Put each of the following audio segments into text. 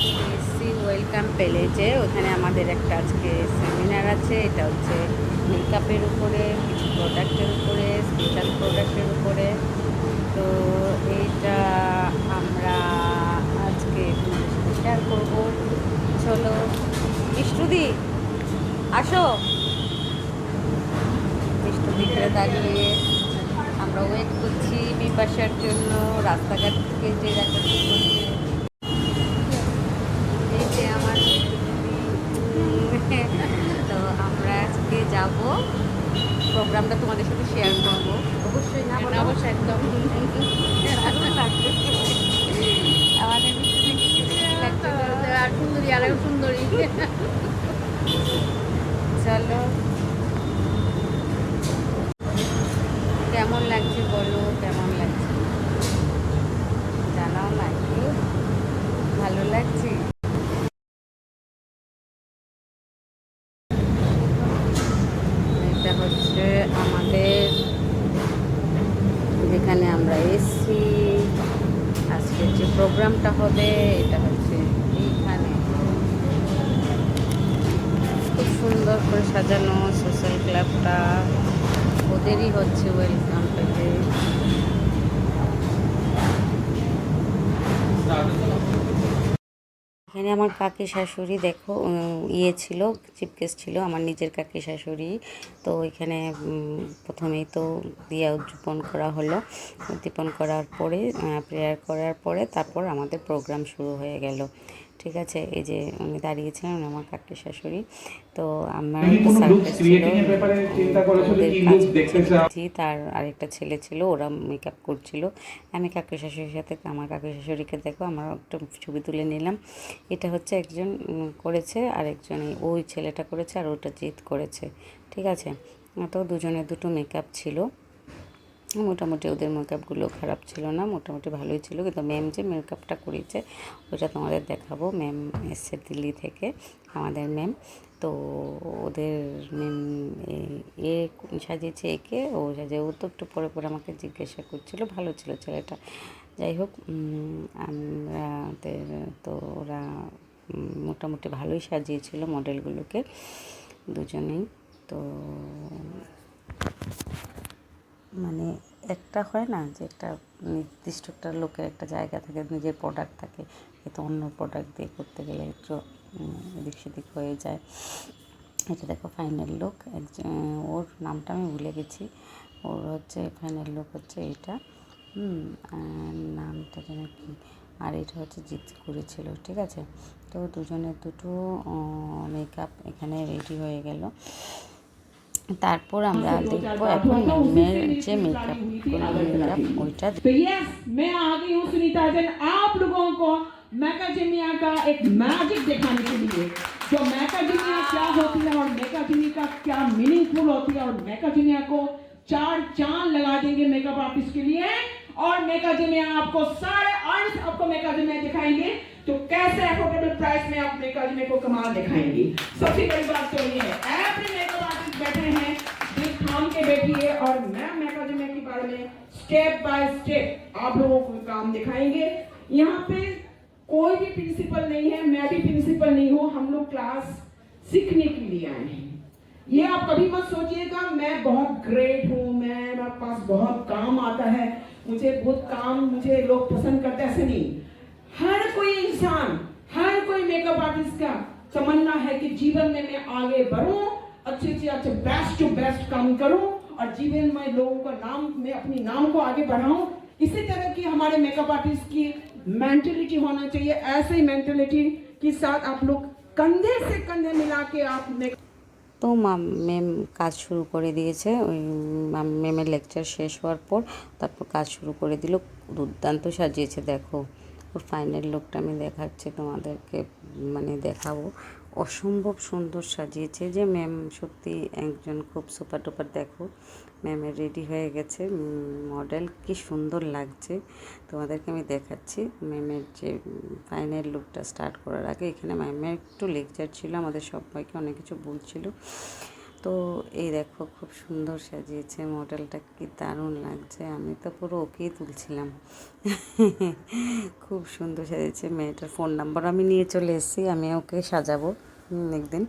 আজকে এসেছি ওয়েলকাম প্যালেজে ওখানে আমাদের একটা আজকে সেমিনার আছে। এটা হচ্ছে মেকআপের উপরে, কিছু প্রোডাক্টের উপরে স্পেশাল প্রোডাক্টের উপরে। তো এইটা আমরা আজকে শেয়ার করব। চলো মিষ্টুদি আসো। মিষ্টুদিকে দাঁড়িয়ে আমরা ওয়েট করছি বিপাশার জন্য। রাস্তাঘাট থেকে যে দেখাচ্ছি করছে এই যে আমার মিষ্টুদি। তো আমরা আজকে যাব। প্রোগ্রামটা তোমাদের সাথে শেয়ার করব। অবশ্যই না অবশ্যই একদম। আমাদের মিষ্টুদিকে কি সুন্দর লাগছে বলো? আর সুন্দরী আর সুন্দরী চলো। কেমন লাগছে বলো? কেমন লাগছে? জানাও একটু ভালো লাগছে এটা হচ্ছে আমাদের যেখানে আমরা এসছি আজকে যে প্রোগ্রামটা হবে, এটা হচ্ছে এইখানে। খুব সুন্দর করে সাজানো সোশ্যাল ক্লাবটা ওদেরই হচ্ছে ওয়েলকাম পেতে এখানে আমার কাকি শাশুড়ি দেখো ইয়ে ছিল চিপকেস ছিল, আমার নিজের কাকি শাশুড়ি। তো এখানে প্রথমেই তো দিয়া উদযাপন করা হলো। উদ্দীপন করার পরে প্রেয়ার করার পরে তারপর আমাদের প্রোগ্রাম শুরু হয়ে গেল। ঠিক আছে এই যে উনি দাঁড়িয়েছিলেন আমার কাকি শাশুড়ি। তো আমার একটা ছিল তার আরেকটা ছেলে ছিল ওরা মেকআপ করছিল। আমি কাকু শাশুড়ির সাথে আমার কাকি শাশুড়িকে দেখো আমার একটা ছবি তুলে নিলাম। এটা হচ্ছে একজন করেছে আর একজন ওই ছেলেটা করেছে আর ওটা জিত করেছে। ঠিক আছে? তো দুজনের দুটো মেকআপ ছিল। মোটামুটি ওদের মেকআপগুলো খারাপ ছিল না মোটামুটি ভালোই ছিল। কিন্তু ম্যাম যে মেকআপটা করিয়েছে ওটা তোমাদের দেখাবো। ম্যাম এসছে দিল্লি থেকে আমাদের ম্যাম তো ওদের ম্যাম এ সাজিয়েছে একে? ও সাজিয়ে ও তো একটু পরে পরে আমাকে জিজ্ঞাসা করছিল ভালো ছিল ছেলেটা। যাই হোক উম, আমাদের তো ওরা মোটামুটি ভালোই সাজিয়েছিল মডেলগুলোকে দুজনেই। তো মানে একটা হয় না যে একটা নির্দিষ্ট একটা লোকের একটা জায়গা থাকে, নিজের প্রোডাক্ট থাকে, এতো অন্য প্রোডাক্ট দিয়ে করতে গেলে একটু এদিক সেদিক হয়ে যায়। এটা দেখো ফাইনাল লুক ওর নামটা আমি ভুলে গেছি। ওর হচ্ছে ফাইনাল লুক হচ্ছে এটা। হুম নামটা যেন কি? আর এটা হচ্ছে জিত করেছিল ঠিক আছে? তো দুজনের দুটো মেকআপ এখানে রেডি হয়ে গেল। তারপর আমরা দেখবো এখন ম্যামের যে মেকআপ মেকআপ ওইটা तो यस मैं आ गई हूँ सुनीता जन आप लोगों को मैकाजेमिया का एक मैजिक दिखाने के लिए जो मैकाजेमिया क्या होती है और मैकाजेमिया का क्या मीनिंगफुल होती है और मैकाजेमिया को चार चांद लगा देंगे मेकअप आर्टिस्ट के लिए और मेकाजेमिया आपको सारे आर्टिस्ट आपको मेकाजेमिया दिखाएंगे तो कैसे अफोर्डेबल प्राइस में आप मेकाजेमिया को कमाल दिखाएंगे सबसे बड़ी बात तो ये है एवरी मेकअप आर्टिस्ट बैठे हैं दिल थाम के बैठिए और मैं मेकाजेमिया के बारे में स्टेप बाय स्टेप आप लोगों को काम दिखाएँगे। यहाँ पे कोई भी प्रिंसिपल नहीं है, मैं भी प्रिंसिपल नहीं हूँ, हम लोग क्लास सीखने के लिए आए हैं। ये आप कभी मत सोचिएगा, मैं बहुत ग्रेट हूँ मैं मेरे पास बहुत काम आता है, मुझे बहुत काम, मुझे लोग पसंद करते हैं, ऐसे नहीं। हर कोई इंसान, हर कोई मेकअप आर्टिस्ट का तमन्ना है कि जीवन में मैं आगे बढ़ूं अच्छे से अच्छे बेस्ट टू बेस्ट काम करूं और जीवन में लोगों का नाम मैं अपनी नाम को आगे बढ़ाऊं इसी तरह की हमारे मेकअप आर्टिस्ट की मेंटेलिटी होना चाहिए ऐसे ही मेंटेलिटी के साथ आप लोग कंधे से कंधे मिला के आप make তো মাম ম্যাম কাজ শুরু করে দিয়েছে ওই মাম- ম্যামের লেকচার শেষ হওয়ার পর তারপর কাজ শুরু করে দিল দুর্দান্ত সাজিয়েছে দেখো ওর ফাইনাল লুকটা আমি দেখাচ্ছি তোমাদেরকে মানে দেখাবো অসম্ভব সুন্দর সাজিয়েছে যে ম্যাম সত্যি একজন খুব সুপার টুপার দেখো। ম্যামের রেডি হয়ে গেছে মডেল কি সুন্দর লাগছে। তোমাদেরকে আমি দেখাচ্ছি ম্যামের যে ফাইনাল লুকটা স্টার্ট করার আগে। এখানে ম্যামের একটু লেকচার ছিল, আমাদের সবাইকে অনেক কিছু বলছিল। তো এই দেখো খুব সুন্দর সাজিয়েছে, মডেলটা কি দারুণ লাগছে। আমি তো পুরো ওকেই তুলছিলাম। খুব সুন্দর সাজিয়েছে মেয়েটার ফোন নাম্বার আমি নিয়ে চলে এসেছি, আমি ওকে সাজাবো একদিন।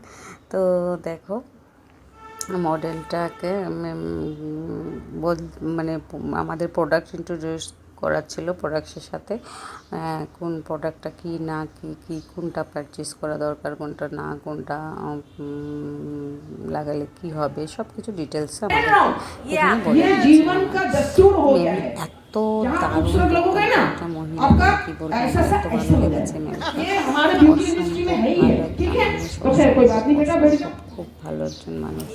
তো দেখো, মডেলটাকে বল মানে আমাদের প্রোডাক্ট ইন্ট্রোডিউস করার ছিল প্রোডাক্টের সাথে কোন প্রোডাক্টটা কি না কি কি কোনটা পারচেস করা দরকার কোনটা না কোনটা লাগালে কি হবে সব কিছু ডিটেলস আমাদের এত দারুণ মহিলা কি বলব ভালো একজন মানুষ।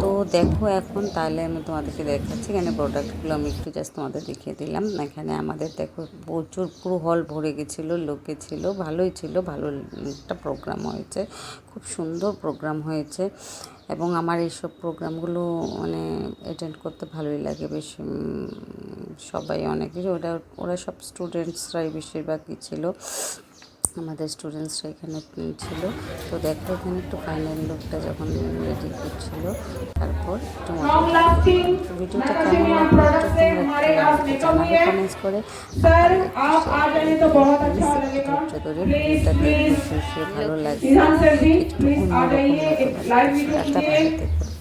তো দেখো এখন তাহলে আমি তোমাদেরকে দেখাচ্ছি এখানে প্রোডাক্টগুলো আমি একটু জাস্ট তোমাদের দেখিয়ে দিলাম। এখানে আমাদের দেখো প্রচুর পুরো হল ভরে গেছিল, লোকে ছিল, ভালোই ছিল, ভালো একটা প্রোগ্রাম হয়েছে। খুব সুন্দর প্রোগ্রাম হয়েছে। এবং আমার এইসব প্রোগ্রামগুলো মানে অ্যাটেন্ড করতে ভালোই লাগে বেশ সবাই অনেক, ওরা ওরা সব স্টুডেন্টসরাই বেশিরভাগই ছিল। আমাদের স্টুডেন্টসরা এখানে ছিল। তো দেখো এখানে একটু ফাইনাল লোকটা যখন রেডি করছিল তারপর ভিডিওটা ভালো লাগছে একটু একটা